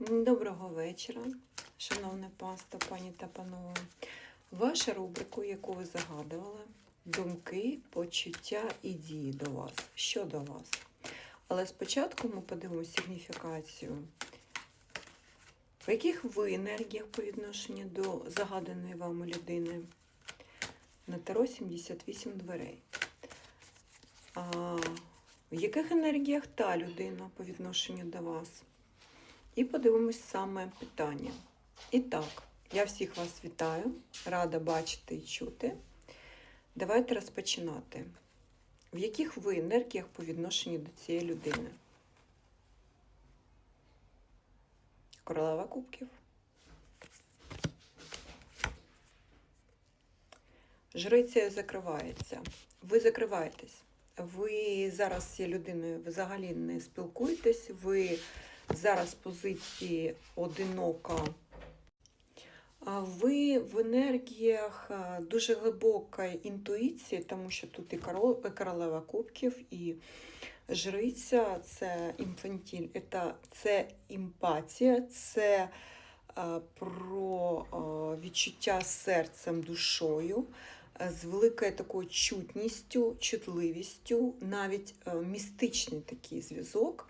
Доброго вечора, шановне пасто, пані та панове. Ваша рубрику, яку ви загадували, думки, почуття і дії до вас. Що до вас? Але спочатку ми подивимося сигніфікацію. В яких ви енергіях по відношенню до загаданої вами людини? На Таро 78 дверей. А в яких енергіях та людина по відношенню до вас? І подивимось саме питання. І так, я всіх вас вітаю, рада бачити і чути. Давайте розпочинати. В яких ви енергіях по відношенню до цієї людини? Королева кубків. Жриця закривається. Ви закриваєтесь. Ви зараз з цією людиною взагалі не спілкуєтесь, ви зараз позиції одинока. Ви в енергіях дуже глибокої інтуїції, тому що тут і королева кубків, і жриця це інфантіль, це, емпатія, це про відчуття серцем, душою, з великою такою чутністю, чутливістю, навіть містичний такий зв'язок.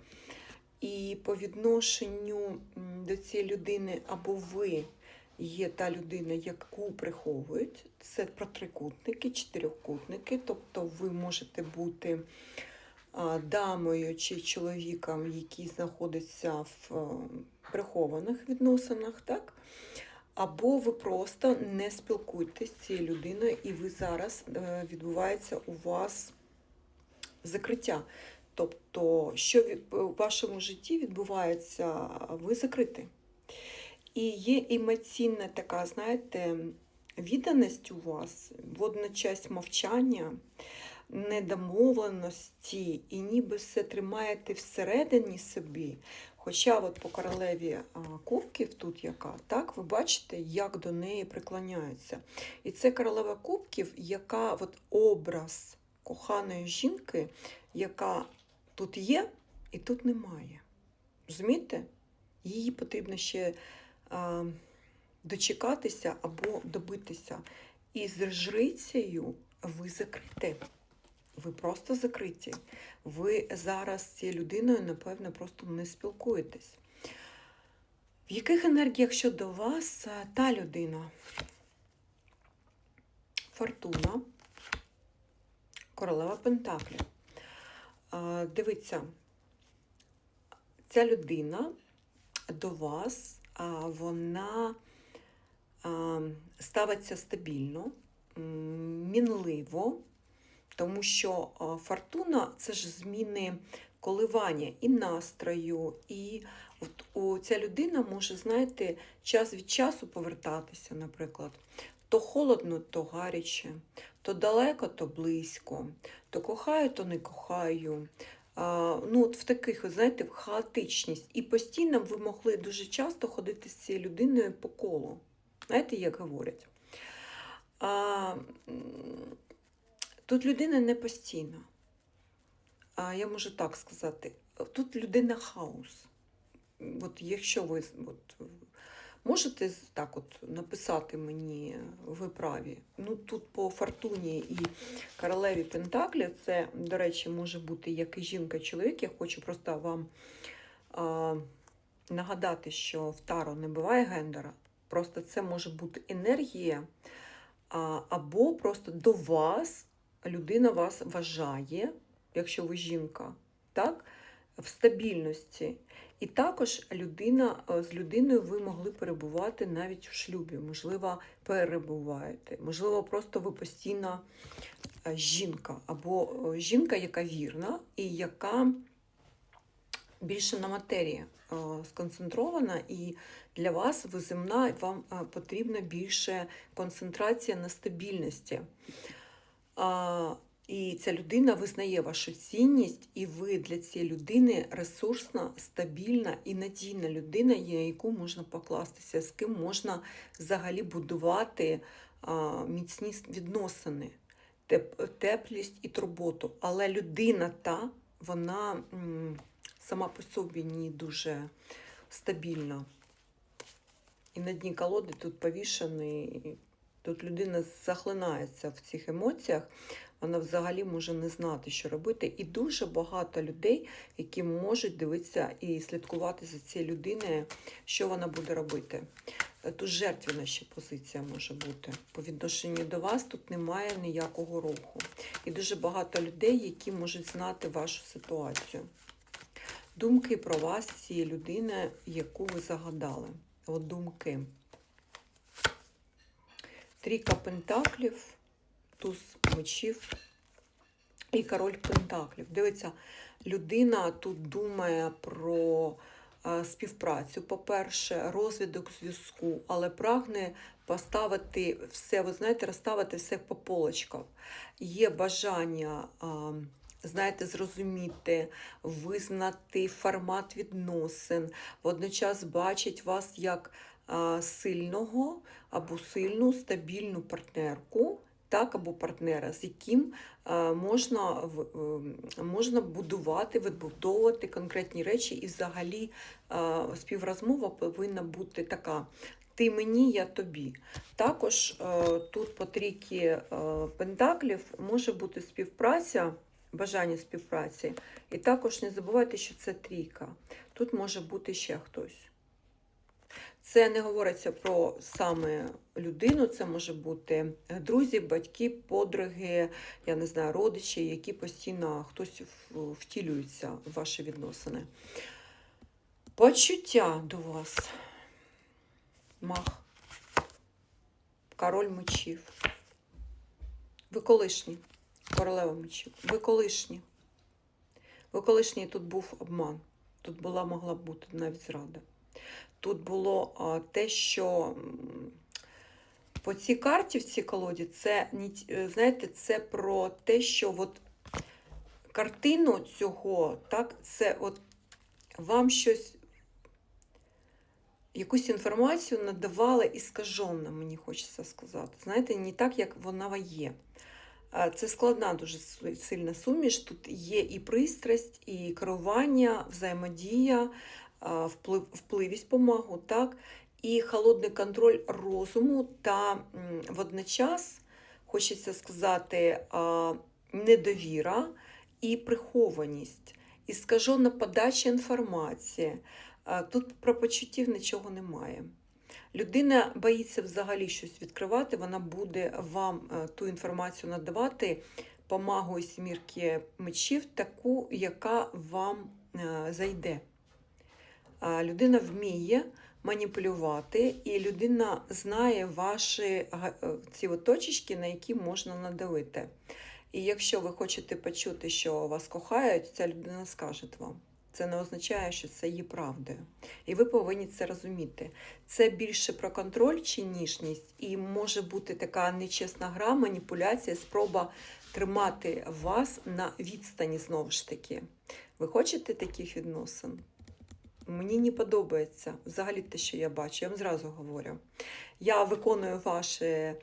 І по відношенню до цієї людини або ви є та людина, яку приховують. Це про трикутники, чотирьохкутники, тобто ви можете бути дамою чи чоловіком, який знаходиться в е, прихованих відносинах, так? Або ви просто не спілкуєтесь з цією людиною, і ви зараз е, відбувається у вас закриття. Тобто, що від- у вашому житті відбувається, ви закриті. І є емоційна така, знаєте, відданість у вас, водночас мовчання, недомовленості, і ніби все тримаєте всередині собі. Хоча от по королеві кубків, тут яка, так, ви бачите, як до неї приклоняються. І це королева кубків, яка от образ коханої жінки, яка тут є і тут немає. Розумієте? Її потрібно ще а, дочекатися або добитися. І з жрицею ви закриті. Ви просто закриті. Ви зараз з цією людиною, напевно, просто не спілкуєтесь. В яких енергіях щодо вас та людина? Фортуна, королева Пентаклів. Дивіться, ця людина до вас, вона ставиться стабільно, мінливо, тому що фортуна це ж зміни коливання і настрою, і от, ця людина може, знаєте, час від часу повертатися, наприклад. То холодно, то гаряче, то далеко, то близько, то кохаю, то не кохаю. А, ну, от в таких, знаєте, хаотичність. І постійно ви могли дуже часто ходити з цією людиною по колу. Знаєте, як говорять? А, тут людина не постійна. А, я можу так сказати. Тут людина хаос. От якщо ви от, можете так от написати мені ви праві. Ну тут по фортуні і королеві Пентаклі, це, до речі, може бути як і жінка, і чоловік. Я хочу просто вам а, нагадати, що в Таро не буває гендера. Просто це може бути енергія, а, або просто до вас людина вас вважає, якщо ви жінка, так? В стабільності. І також людина, е, з людиною ви могли перебувати навіть в шлюбі, можливо, перебуваєте, можливо, просто ви постійна е, жінка, або е, жінка, яка вірна і яка більше на матерії сконцентрована, і для вас ви земна, вам потрібна більше концентрація на стабільності. І ця людина визнає вашу цінність, і ви для цієї людини ресурсна, стабільна і надійна людина, на яку можна покластися, з ким можна взагалі будувати міцні відносини, теп- теплість і турботу. Але людина та, вона сама по собі не дуже стабільна. І на дні колоди тут повішений. Тут людина захлинається в цих емоціях, вона взагалі може не знати, що робити. І дуже багато людей, які можуть дивитися і слідкувати за цією людиною, що вона буде робити. Е, Тут жертвіна ще позиція може бути. По відношенню до вас тут немає ніякого руху. І дуже багато людей, які можуть знати вашу ситуацію. Думки про вас, цієї людини, яку ви загадали. От думки. Трійка пентаклів, туз мечів і король пентаклів. Дивіться, людина тут думає про е, співпрацю, по-перше, розвиток зв'язку, але прагне поставити все, ви знаєте, розставити все по полочках. Є бажання, знаєте, зрозуміти, визнати формат відносин, водночас бачить вас як а, сильного або сильну, стабільну партнерку, так, або партнера, з яким можна, в- е, можна будувати, відбудовувати конкретні речі, і взагалі співрозмова повинна бути така. Ти мені, я тобі. Також е, тут по трійки е, пентаклів може бути співпраця, бажання співпраці. І також не забувайте, що це трійка. Тут може бути ще хтось. Це не говориться про саме людину, це може бути друзі, батьки, подруги, я не знаю, родичі, які постійно хтось в- втілюються в ваші відносини. Почуття до вас. Мах. Король мечів. Ви колишні. Королева мечів. Ви колишні. Ви колишні тут був обман. Тут була могла бути навіть зрада. Тут було те, що по цій карті, в цій колоді, це е, знаєте, це про те, що от картину цього, так, це от вам щось якусь інформацію надавали іскаженно, мені хочеться сказати. Знаєте, не так, як вона є. Це складна дуже сильна суміш. Тут є і пристрасть, і керування, взаємодія, вплив, впливість помагу, так, і холодний контроль розуму та водночас, хочеться сказати, недовіра і прихованість, і скажена подача інформації. Тут про почуттів нічого немає. Людина боїться взагалі щось відкривати, вона буде вам е, ту інформацію надавати помагою сімірки мечів, таку, яка вам е, зайде. Людина вміє маніпулювати, і людина знає ваші е, ці от точечки, на які можна надавити. І якщо ви хочете почути, що вас кохають, ця людина скаже вам. Це не означає, що це є правдою. І ви повинні це розуміти. Це більше про контроль чи ніжність, і може бути така нечесна гра, маніпуляція, спроба тримати вас на відстані знову ж таки. Ви хочете таких відносин? Мені не подобається взагалі те, що я бачу, я вам зразу говорю. Я виконую ваші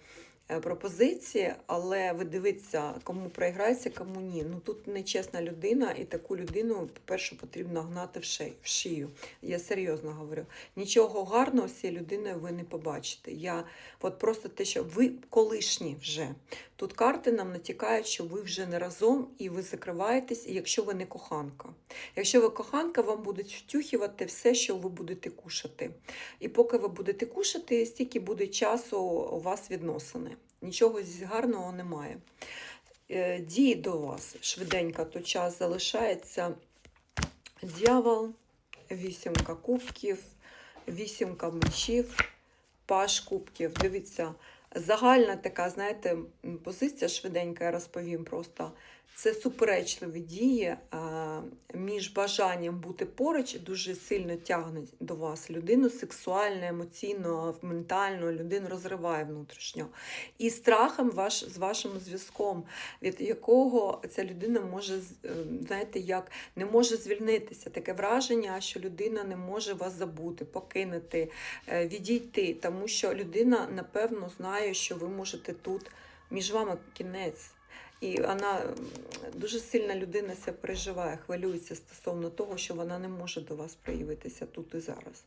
пропозиції, але ви дивіться, кому проіграється, кому ні. Ну тут нечесна людина, і таку людину, по-перше, потрібно гнати в шею, в шию. Я серйозно говорю. Нічого гарного з цією людиною ви не побачите. Я от просто те, що ви колишні вже. Тут карти нам натякають, що ви вже не разом і ви закриваєтесь, якщо ви не коханка. Якщо ви коханка, вам будуть втюхувати все, що ви будете кушати. І поки ви будете кушати, стільки буде часу у вас відносини. Нічого гарного немає. Е, Дії до вас швиденько, то час залишається дьявол, вісімка кубків, вісімка мечів, паш кубків. Дивіться, загальна така, знаєте, позиція швиденька, я розповім просто. Це суперечливі дії між бажанням бути поруч дуже сильно тягне до вас людину сексуально, емоційно, ментально, людину розриває внутрішньо. І страхом ваш, з вашим зв'язком, від якого ця людина може, е, знаєте, як не може звільнитися. Таке враження, що людина не може вас забути, покинути, е, відійти, тому що людина, напевно, знає, що ви можете тут між вами кінець. І вона дуже сильна людина переживає, хвилюється стосовно того, що вона не може до вас проявитися тут і зараз.